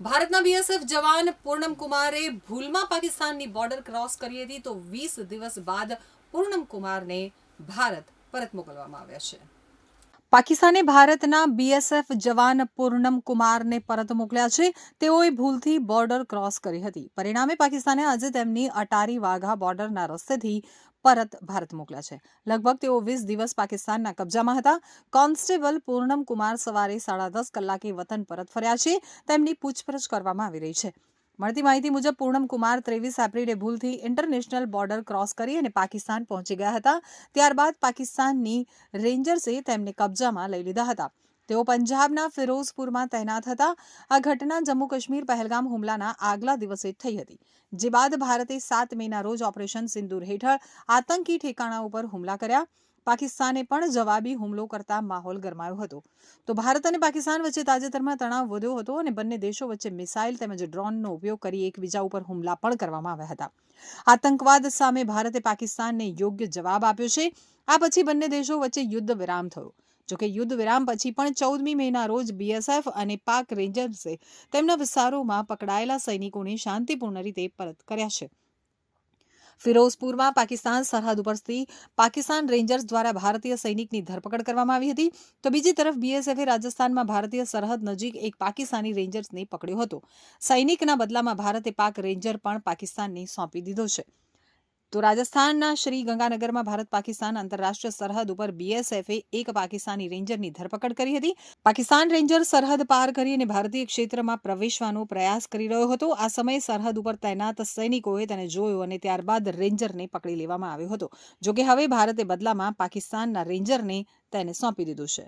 ભારતના બીએસએફ જવાન પૂર્ણમ કુમારે ભૂલમાં પાકિસ્તાનની બોર્ડર ક્રોસ કરી હતી તો વીસ દિવસ બાદ પૂર્ણમ કુમારને ભારત પરત મોકલવામાં આવ્યા છે. પાકિસ્તાને ભારતના બીએસએફ જવાન પૂર્ણમ કુમારને પરત મોકલ્યા છે. તેઓએ ભૂલથી બોર્ડર ક્રોસ કરી હતી. પરિણામે પાકિસ્તાને આજે તેમની અટારી વાઘા બોર્ડરના રસ્તેથી પરત ભારત મોકલ્યા છે. લગભગ તેઓ વીસ દિવસ પાકિસ્તાનના કબજામાં હતા. કોન્સ્ટેબલ પૂર્ણમ કુમાર સવારે સાડા દસ કલાકે વતન પરત ફર્યા છે. તેમની પૂછપરછ કરવામાં આવી રહી છે. મળતી માહિતી મુજબ પૂર્ણમ કુમાર ત્રેવીસ એપ્રિલે ભૂલથી ઇન્ટરનેશનલ બોર્ડર ક્રોસ કરી અને પાકિસ્તાન પહોંચી ગયા હતા. ત્યારબાદ પાકિસ્તાનની રેન્જર્સે તેમને કબજામાં લઈ લીધા હતા. તેઓ પંજાબના ફિરોઝપુરમાં તૈનાત હતા. આ ઘટના જમ્મુ કાશ્મીર પહેલગામ હુમલાના આગલા દિવસે થઈ હતી, જે બાદ ભારતે સાત મેના રોજ ઓપરેશન સિંદૂર હેઠળ આતંકી ઠેકાણા ઉપર હુમલા કર્યા. પાકિસ્તાને પણ જવાબી હુમલો કરતા માહોલ ગરમાયો હતો. તો ભારત અને પાકિસ્તાન વચ્ચે તાજેતરમાં તણાવ વધ્યો હતો અને બંને દેશો વચ્ચે મિસાઇલ તેમજ ડ્રોનનો ઉપયોગ કરી એકબીજા ઉપર હુમલા પણ કરવામાં આવ્યા હતા. આતંકવાદ સામે ભારતે પાકિસ્તાનને યોગ્ય જવાબ આપ્યો છે. આ પછી બંને દેશો વચ્ચે યુદ્ધ વિરામ થયો. જોકે યુદ્ધ વિરામ પછી પણ ચૌદમી મેના રોજ બીએસએફ અને પાક રેન્જર્સે તેમના વિસ્તારોમાં પકડાયેલા સૈનિકોને શાંતિપૂર્ણ રીતે પરત કર્યા છે. ફિરોઝપુરમાં પાકિસ્તાન સરહદ ઉપરથી પાકિસ્તાન રેન્જર્સ દ્વારા ભારતીય સૈનિકની ધરપકડ કરવામાં આવી હતી. તો બીજી તરફ બીએસએફે રાજસ્થાનમાં ભારતીય સરહદ નજીક એક પાકિસ્તાની રેન્જર્સને પકડ્યો હતો. સૈનિકના બદલામાં ભારતે પાક રેન્જર પણ પાકિસ્તાનને સોંપી દીધો છે. તો રાજસ્થાનના શ્રી ગંગાનગરમાં ભારત પાકિસ્તાન આંતરરાષ્ટ્રીય સરહદ ઉપર બીએસએફે એક પાકિસ્તાની રેન્જરની ધરપકડ કરી હતી. પાકિસ્તાન રેન્જર સરહદ પાર કરી અને ભારતીય ક્ષેત્રમાં પ્રવેશવાનો પ્રયાસ કરી રહ્યો હતો. આ સમયે સરહદ ઉપર તૈનાત સૈનિકોએ તેને જોયો અને ત્યારબાદ રેન્જરને પકડી લેવામાં આવ્યો હતો. જોકે હવે ભારતે બદલામાં પાકિસ્તાનના રેન્જરને તેને સોંપી દીધું છે.